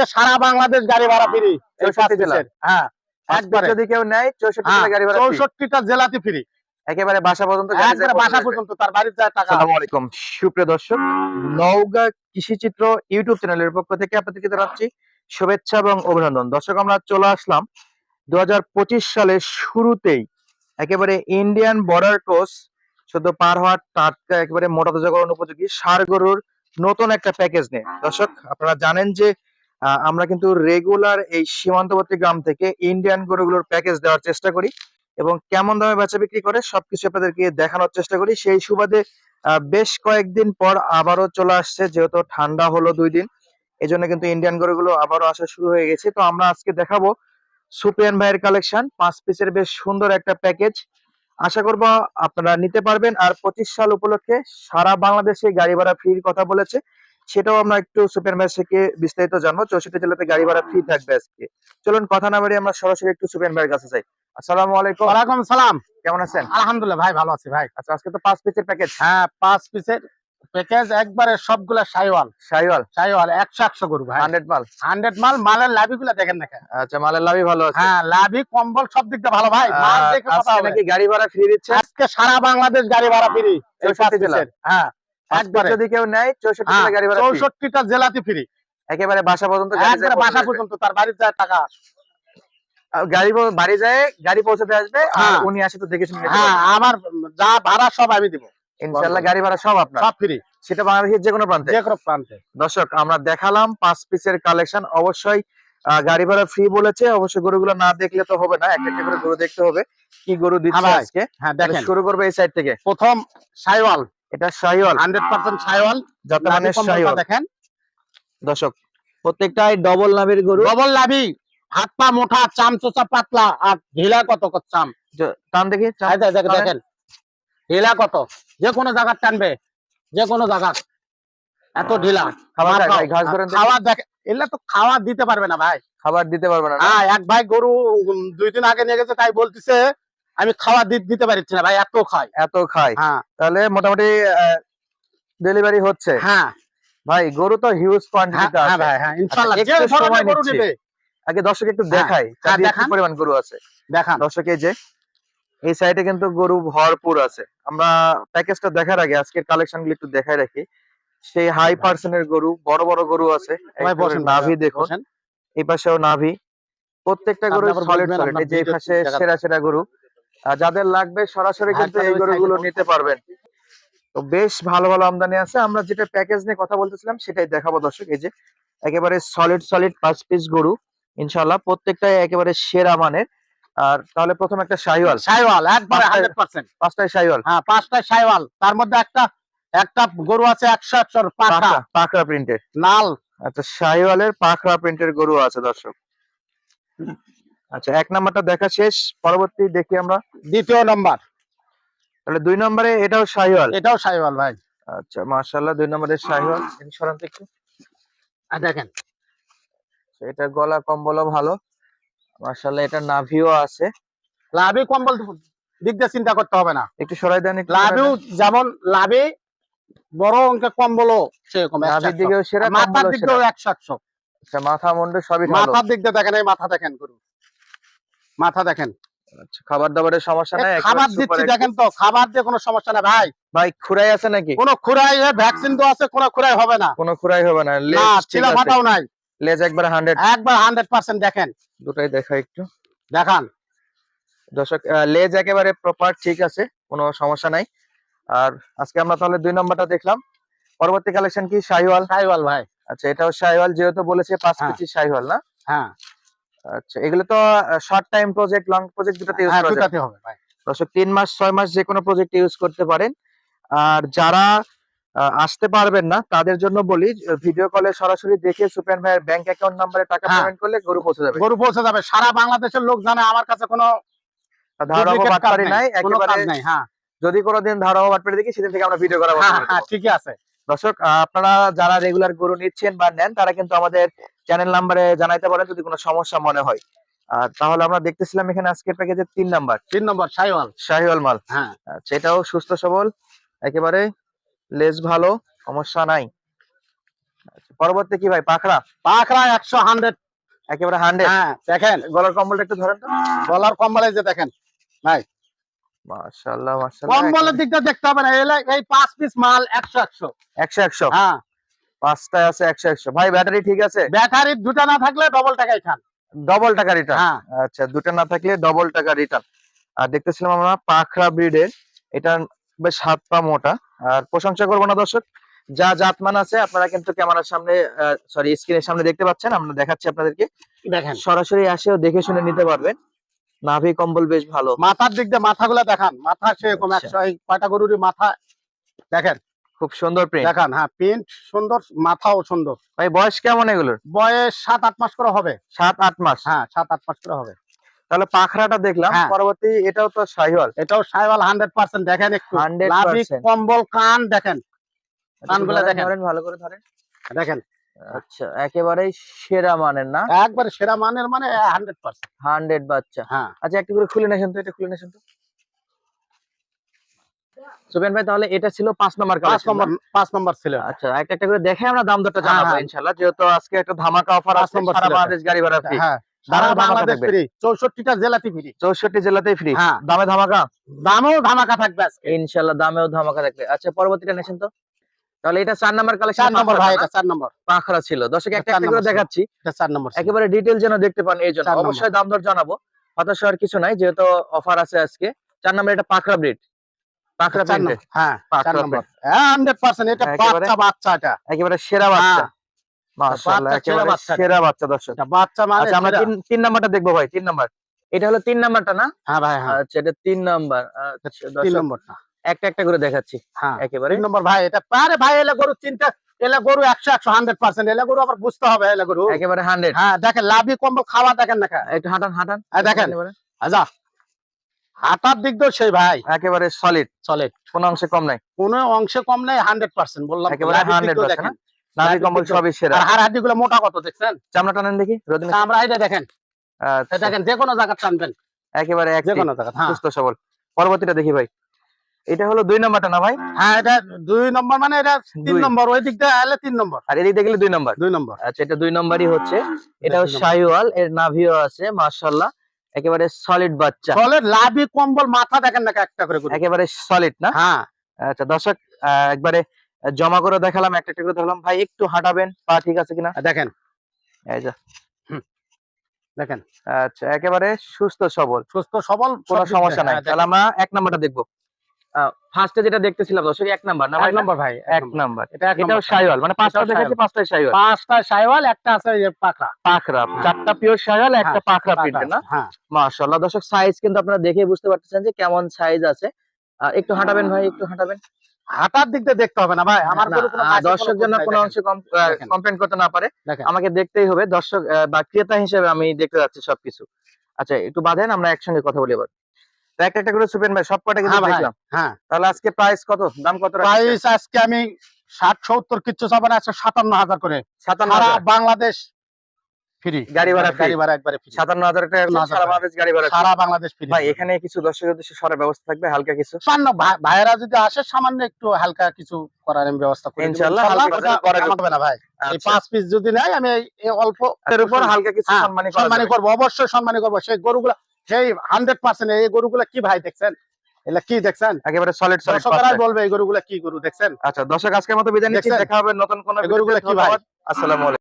আজকে সারা বাংলাদেশ গাড়ি ভাড়া ফ্রি হ্যাঁ একবার। যদি কেউ নেয় চৌষট্টি হ্যাঁ, গাড়ি ভাড়া চৌষট্টিটা জেলাতে ফ্রি একেবারে বাসা পর্যন্ত বাসা। পর্যন্ত। তার বাড়ির যায় টাকা। আসসালামু আলাইকুম সুপ্রিয় দর্শক নওগাঁ কৃষিচিত্র ইউটিউব চ্যানেলের পক্ষ থেকে আপনাদেরকে জানাচ্ছি শুভেচ্ছা এবং অভিনন্দন। দর্শক আমরা চলে আসলাম দু হাজার পঁচিশ সালের শুরুতেই একেবারে ইন্ডিয়ান বর্ডার ক্রস শুধু পার হওয়ার টাটকা একেবারে মোটা উপযোগী সার গরুর নতুন একটা প্যাকেজ নিয়ে। দর্শক আপনারা জানেন যে আমরা কিন্তু রেগুলার এই সীমান্তবর্তী গ্রাম থেকে ইন্ডিয়ান গরুগুলোর প্যাকেজ দেওয়ার চেষ্টা করি এবং কেমন দামে বেচা বিক্রি করে সবকিছু আপনাদেরকে দেখানোর চেষ্টা করি। সেই সুবাদে বেশ কয়েকদিন পর আবারও চলে আসছে, যেহেতু ঠান্ডা হলো দুই দিন এই জন্য কিন্তু ইন্ডিয়ান গরুগুলো আবারও আসা শুরু হয়ে গেছে। তো আমরা আজকে দেখাবো সুপিয়ান ভাইয়ের কালেকশন পাঁচ পিসের বেশ সুন্দর একটা প্যাকেজ আশা করব আপনারা নিতে পারবেন, আর পঁচিশ সাল উপলক্ষে সারা বাংলাদেশে গাড়ি ভাড়া ফ্রির কথা বলেছে। সেটাও আমরা একটু সুপিয়ান ভাই থেকে বিস্তারিত জানব। চৌষট্টি জেলাতে গাড়ি ভাড়া ফ্রি থাকবে আজকে। চলুন কথা না বাড়িয়ে আমরা সরাসরি একটু সুপিয়ান ভাইয়ের কাছে যাই। আসসালামু আলাইকুম। ওয়ালাইকুম সালাম। কেমন আছেন? আলহামদুলিল্লাহ ভাই ভালো আছি ভাই। আচ্ছা আজকে তো পাঁচ পিসের প্যাকেজ হ্যাঁ পাঁচ পিসের প্যাকেজ একবারে সবগুলা সাইওয়াল। সাইওয়াল? সাইওয়াল একশো একশো গরু ভাই। হান্ড্রেড মাল? হান্ড্রেড মাল মালের লাভি গুলা দেখেন না আচ্ছা মালের লাভি ভালো আছে। হ্যাঁ লাভি কম্বল সব দিক দিয়ে ভালো ভাই। মাল দেখে কথা হবে। নাকি গাড়ি ভাড়া ফ্রি দিচ্ছে আজকে সারা বাংলাদেশ গাড়ি ভাড়া ফ্রি হ্যাঁ। যদি কেউ নেয় চৌষট্টি গাড়ি ভাড়া চৌষট্টিটা জেলাতে ফ্রি একেবারে বাসা পর্যন্ত গাড়ি যায় একবারে পৌঁছে বাসা পর্যন্ত তার বাড়ির যায় টাকা। গাড়ি বাড়ি যায় গাড়ি পৌঁছাতে আসবে। উনি আসে তো দেখে শুনে হ্যাঁ আমার যা ভাড়া সব আমি দিব। ইনশাআল্লাহ গাড়ি ভাড়া সব আপনার। সব ফ্রি সেটা বাংলাদেশের যে কোনো প্রান্তে। যে কোনো প্রান্তে। দর্শক আমরা দেখালাম পাঁচ পিসের কালেকশন অবশ্যই গাড়ি ভাড়া ফ্রি বলেছে। অবশ্যই গরুগুলো না দেখলে তো হবে না। একটা একটা করে গরু দেখতে হবে। কি গরু দিচ্ছে হ্যাঁ আজকে? হ্যাঁ দেখেন। শুরু করবে এই সাইড থেকে। প্রথম সাইওয়াল। এটা পার্সেন্ট সাইওয়াল যাতে মানে শাহিওয়াল দেখেন। দর্শক প্রত্যেকটাই ডবল গরু। ডবল লাভি হাত পা মোটা চাম চোচা পাতলা আর ঢিলা কত কত চাম? টান দেখি। দেখেন। ঢিলা কত? যে কোনো জায়গা টানবে। যে কোনো জায়গা। এত ঢিলা। খাবার ঘাস ধরেন দেখি। দেখে এগুলা তো খাওয়া দিতে পারবে না ভাই। খাবার দিতে পারবে না এক ভাই গরু দুই দিন আগে নিয়ে গেছে তাই বলতেছে আমি খাওয়া দিতে পারছি না ভাই এত খাই। এত খায় হ্যাঁ। তাহলে মোটামুটি ডেলিভারি হচ্ছে। হ্যাঁ। ভাই গরু তো হিউজ হ্যাঁ কোয়ান্টিটিতে হ্যাঁ ভাই হ্যাঁ ইনশাআল্লাহ আচ্ছা, যে সময় গরু নিচ্ছি। আগে দর্শক একটু হ্যাঁ, দেখাই দেখান। পরিমাণ গরু আছে? দেখান। দর্শক এই যে এই সাইডে কিন্তু গরু ভরপুর আছে। আমরা প্যাকেজটা দেখার আগে আজকের কালেকশনগুলো একটু দেখাই রাখি। সেই হাই পার্সেন্টের গরু বড় বড় গরু আছে। নাভি দেখুন। এই পাশেও নাভি। প্রত্যেকটা গরু সলিড সলিড এই যে এই পাশে সেরা সেরা গরু। যাদের লাগবে সরাসরি কিন্তু এই গরুগুলো নিতে পারবেন। তো বেশ ভালো ভালো আমদানি আছে। আমরা যেটা প্যাকেজ নিয়ে কথা বলতেছিলাম সেটাই দেখাবো দর্শক। এই যে একেবারে সলিড সলিড পাঁচ পিস গরু ইনশাল্লাহ প্রত্যেকটাই একেবারে সেরা মানের। আর তাহলে প্রথম একটা শাহিওয়াল সাইওয়াল একবারে পাঁচটা- হান্ড্রেড পার্সেন্ট পাঁচটাই শাহিওয়াল হ্যাঁ পাঁচটা সাইওয়াল। তার মধ্যে একটা একটা গরু আছে একশো একশো পাঁচটা। পাখরা পাখরা প্রিন্টের লাল। আচ্ছা শাহিওয়ালের পাখরা প্রিন্টের গরু আছে দর্শক। আচ্ছা এক নাম্বারটা দেখা শেষ পরবর্তী দেখি আমরা। দ্বিতীয় নম্বর। তাহলে দুই নম্বরে এটাও শাহিওয়াল এটাও সাইওয়াল ভাই। আচ্ছা মাশাআল্লাহ দুই নম্বরের শাহিওয়াল তো একটু। দেখেন। এটা গলা কম্বলও ভালো। মাশাআল্লাহ এটা নাভিও আছে। লাভি কম্বল দিক দিয়ে চিন্তা করতে হবে না। একটু সরাই দেন সরাই যেমন লাভি বড় অঙ্কের কম্বলও সেরকম নাভির দিকেও সেরা মাথার কম্বলও দিক সেরা। দিয়েও একশো একশো। আচ্ছা মাথা মুন্ডু সবই ভালো। মাথার দিক দিয়ে দেখেন এই মাথা দেখেন গরু। মাথা দেখেন। আচ্ছা খাবার দাবারের সমস্যা নাই খাবার দিচ্ছি দেখেন তো খাবার দিয়ে কোনো সমস্যা না ভাই। ভাই খুরাই আছে নাকি? কোনো খুরাই ভ্যাকসিন তো আছে কোনো খুরাই হবে না। কোনো খুরাই হবে না ছিলা ফাটাও নাই। লেজ একবার হান্ড্রেড একবার হান্ড্রেড পার্সেন্ট দেখেন। দুটাই দেখা একটু। দেখান। দর্শক লেজ একেবারে প্রপার ঠিক আছে কোনো সমস্যা নাই। আর আজকে আমরা তাহলে দুই নম্বরটা দেখলাম। পরবর্তী কালেকশন কি? শাহিওয়াল। সাইওয়াল ভাই। আচ্ছা এটাও শাহিওয়াল যেহেতু বলেছে পাঁচ হ্যাঁ। কেজি শাহিওয়াল না? হ্যাঁ। আচ্ছা এগুলো তো short time project long project দুটাতে use হ্যাঁ করা দুটাতে হবে ভাই দর্শক তিন মাস ছয় মাস যে কোনো প্রজেক্ট ইউজ করতে পারেন। আর যারা আসতে পারবেন না তাদের জন্য বলি ভিডিও কলে সরাসরি দেখে সুপেন ভাইয়ের ব্যাংক অ্যাকাউন্ট নাম্বারে টাকা হ্যাঁ। পেমেন্ট করলে গরু পৌঁছে যাবে। গরু পৌঁছে যাবে। সারা বাংলাদেশের লোক জানে আমার কাছে কোনো বাটপারি নাই। কোনো একেবারে কাজ নাই হ্যাঁ। যদি কোনোদিন ধারণা বাটপারি দেখি সেদিন থেকে আমরা ভিডিও করা বন্ধ হ্যাঁ করে দেব। হ্যাঁ ঠিকই আছে। দর্শক আপনারা যারা রেগুলার গরু নিচ্ছেন বা নেন তারা কিন্তু আমাদের চ্যানেল নাম্বারে জানাইতে পারেন যদি কোনো সমস্যা মনে হয়। তাহলে আমরা দেখতেছিলাম এখানে আজকের প্যাকেজের তিন নাম্বার তিন নম্বর সাইওয়াল। শাহিওয়াল মাল। হ্যাঁ। আচ্ছা এটাও সুস্থ সবল একেবারে লেজ ভালো সমস্যা নাই। আচ্ছা, পরবর্তী কি ভাই? পাখরা পাখরা একশো হান্ড্রেড। একেবারে হান্ড্রেড? হ্যাঁ দেখেন। গলার কম্বলটা একটু ধরেন তো। গলার কম্বলে যে দেখেন। মাশাআল্লাহ মাশাআল্লাহ। কম্বলের দিকটা দেখতে হবে না এই পাঁচ পিস মাল একশো একশো। একশো একশো? হ্যাঁ। পাঁচটায় আছে একশো একশো। ভাই ব্যাটারি ঠিক আছে? ব্যাটারি দুটা না থাকলে ডবল খান। ডবল টাকা রিটার্ন হ্যাঁ। আচ্ছা দুটো না থাকলে ডবল টাকা রিটার্ন আর দেখতেছিলাম আমরা পাখরা ব্রিডের এটা বেশ হাত পা মোটা। আর প্রশংসা করব না দর্শক? যা জাতমান আছে আপনারা কিন্তু ক্যামেরার সামনে সরি স্ক্রিনের সামনে দেখতে পাচ্ছেন। আমরা দেখাচ্ছি আপনাদেরকে। দেখেন। সরাসরি আসেও দেখে শুনে নিতে পারবেন। নাভি কম্বল বেশ ভালো। মাথার দিক দিয়ে মাথাগুলো দেখান। মাথা সেরকম আচ্ছা। একশো কয়টা গরুরই মাথা? দেখেন। খুব সুন্দর প্রিন্ট দেখান হ্যাঁ প্রিন্ট সুন্দর মাথাও সুন্দর। ভাই বয়স কেমন এগুলোর? বয়স সাত আট মাস করে হবে। সাত আট মাস? হ্যাঁ সাত আট মাস করে হবে। তাহলে পাখরাটা দেখলাম হ্যাঁ। পরবর্তী এটাও তো শাহিওয়াল এটাও সাইওয়াল হান্ড্রেড পার্সেন্ট দেখেন একটু। 100% কম্বল কান দেখেন। কানগুলো ধরেন, দেখেন। ভালো করে ধরেন। দেখেন। আচ্ছা একেবারেই সেরা মানের না? একবারে সেরা মানের মানে হান্ড্রেড পার্সেন্ট হান্ড্রেড বাচ্চা। হ্যাঁ। আচ্ছা একটু করে খুলে নেছেন তো এটা খুলে নেছেন তো। সুবেন ভাই তাহলে এটা ছিল পাঁচ নম্বর পাঁচ নম্বর পাঁচ নম্বর ছিল। আচ্ছা একটা একটা করে দেখে আমরা দাম দরটা হ্যাঁ, জানাব হ্যাঁ। ইনশাআল্লাহ। যেহেতু আজকে একটা ধামাকা অফার আছে সারা বাংলাদেশ গাড়ি ভাড়া ফ্রি হ্যাঁ সারা সারা বাংলাদেশ থাকবে। ফ্রি চৌষট্টিটা জেলাতে ফ্রি চৌষট্টি জেলাতেই ফ্রি হ্যাঁ। দামে ধামাকা? দামেও ধামাকা থাকবে আজকে। ইনশাআল্লাহ দামেও ধামাকা থাকবে। আচ্ছা পরবর্তীটা নেছেন তো। তাহলে এটা চার নম্বর কালেকশন চার নম্বর ভাই এটা চার নম্বর। পাখরা ছিল। দর্শক একটা একটা করে দেখাচ্ছি। এটা চার নম্বর একেবারে ডিটেল যেন দেখতে পান এই জন্য। অবশ্যই দাম দর জানাব। হতাশ হওয়ার কিছু নাই যেহেতু অফার আছে আজকে। চার নম্বর এটা পাখরা ব্রিড পাখরা নম্বর হ্যাঁ চার নম্বর। নম্বর। হ্যাঁ হান্ড্রেড পার্সেন্ট এটা বাচ্চা বাচ্চা এটা। একেবারে সেরা বাচ্চা। হ্যাঁ, মাশাআল্লাহ সেরা একেবারে বাচ্চা। সেরা বাচ্চা দর্শক। এটা বাচ্চা মানে আচ্ছা আমরা তিন তিন নাম্বারটা দেখব ভাই তিন নাম্বার। এটা হলো তিন নাম্বারটা না? হ্যাঁ ভাই হ্যাঁ। আচ্ছা এটা তিন নাম্বার। আচ্ছা তিন নম্বরটা। একটা একটা করে দেখাচ্ছি। হ্যাঁ। একেবারে। তিন নম্বর ভাই এটা পারে ভাই এলে গরু চিন্তা এলে গরু একশো একশো হান্ড্রেড পার্সেন্ট এলে গরু আবার বুঝতে হবে এলে গরু। একেবারে হান্ড্রেড হ্যাঁ দেখেন লাভি কম্বল খাওয়া দেখেন না একটু হাঁটান হাঁটান। দেখেন। একেবারে- আচ্ছা হাঁটার দিক দিয়ে সেই ভাই। একেবারে সলিড চলে কোনো অংশে কম নাই। কোনো অংশে কম নাই হান্ড্রেড পার্সেন্ট বললাম। একেবারে লাভির দিক 100% দিয়েও দেখেন। নাভি কম্বল সবই সেরা। আর হাড় হাড্ডি গুলো মোটা কত দেখছেন? চামড়া টানেন দেখি রোদিন আমরা এটা দেখেন। দেখেন যে কোনো জায়গা টানবেন। একেবারে এক যে কোনো জায়গা হ্যাঁ। সুস্থ সবল। পরবর্তীটা দেখি ভাই। এটা হলো দুই নাম্বারটা না ভাই? হ্যাঁ এটা দুই নম্বর মানে এটা তিন। নম্বর ওই দিক দিয়ে তিন নম্বর। আর এদিক দেখলে দুই নাম্বার? দুই নম্বর। আচ্ছা এটা দুই নাম্বারই হচ্ছে। এটা শাহিওয়াল এর নাভিও আছে মাশাআল্লাহ। একেবারে সলিড বাচ্চা। চলে লাভি কম্বল মাথা দেখেন না একটা করে। একেবারে সলিড না? হ্যাঁ। আচ্ছা দর্শক একবারে জমা করে দেখালাম একটা একটা করে দেখালাম। ভাই একটু হাঁটাবেন পা ঠিক আছে কিনা? দেখেন। এই যে। দেখেন। আচ্ছা একেবারে সুস্থ সবল। সুস্থ সবল কোনো সমস্যা নাই। হ্যাঁ, তাহলে আমরা এক নাম্বারটা দেখব। ফার্স্টে যেটা দেখতেছিলাম দর্শক এক নাম্বার না ভাই এক নম্বর ভাই এক নাম্বার এটা এটাও। শাহিওয়াল মানে পাঁচটা এটাও দেখাচ্ছি পাঁচটাই শাহিওয়াল পাঁচটা সাইওয়াল একটা আছে এই যে পাকড়া পাখরা চারটা পিওর শাহিওয়াল একটা হ্যাঁ, পাকড়া প্রিন্টের না? হ্যাঁ। মাশাআল্লাহ দর্শক সাইজ কিন্তু আপনারা দেখে বুঝতে পারতেছেন যে কেমন সাইজ আছে। একটু হাঁটাবেন ভাই একটু হাঁটাবেন। হাঁটার দিক দিয়ে দেখতে হবে না ভাই আমার দর্শক যেন কোনো। অংশে কমপ্লেন করতে না পারে আমাকে দেখতেই হবে। দর্শক বা ক্রেতা হিসেবে আমি দেখতে যাচ্ছি সবকিছু। আচ্ছা একটু বাঁধেন আমরা একসঙ্গে কথা বলি এবার একটা একটা করে সুপেন ভাই সব কটা কিন্তু হ্যাঁ দেখলাম। হ্যাঁ। তাহলে আজকে প্রাইস কত? দাম কত প্রাইস আজকে আমি ষাট সত্তর কিচ্ছু চাবো না একশো সাতান্ন হাজার করে। সাতান্ন সারা বাংলাদেশ ফ্রি গাড়ি ভাড়া গাড়ি ভাড়া একবারে ফ্রি সাতান্ন হাজার টাকা সারা বাংলাদেশ গাড়ি ভাড়া সারা বাংলাদেশ ফ্রি ভাই এখানে কিছু দর্শকের উদ্দেশ্যে সরার ব্যবস্থা থাকবে হালকা কিছু? সামান্য ভাইয়েরা যদি আসে সামান্য একটু হালকা কিছু করার আমি ব্যবস্থা করে ইনশাআল্লাহ, হালকা করা যাবে। না ভাই এই আচ্ছা। পাঁচ পিস যদি নেয় আমি এই- অল্প এর উপর হালকা কিছু হ্যাঁ, সম্মানী। করব অবশ্যই সম্মানী করব। সেই গরুগুলা সেই হান্ড্রেড পার্সেন্ট এই গরুগুলা কি ভাই দেখছেন? এগুলা কি দেখছেন? একেবারে সলিড সলিড দর্শকরাই বলবে এই গরুগুলা কি গরু দেখছেন? আচ্ছা দর্শক আজকের মতো বিদায় নিচ্ছি? দেখা হবে নতুন কোন গরুগুলা কি ভাই? আসসালামু আলাইকুম।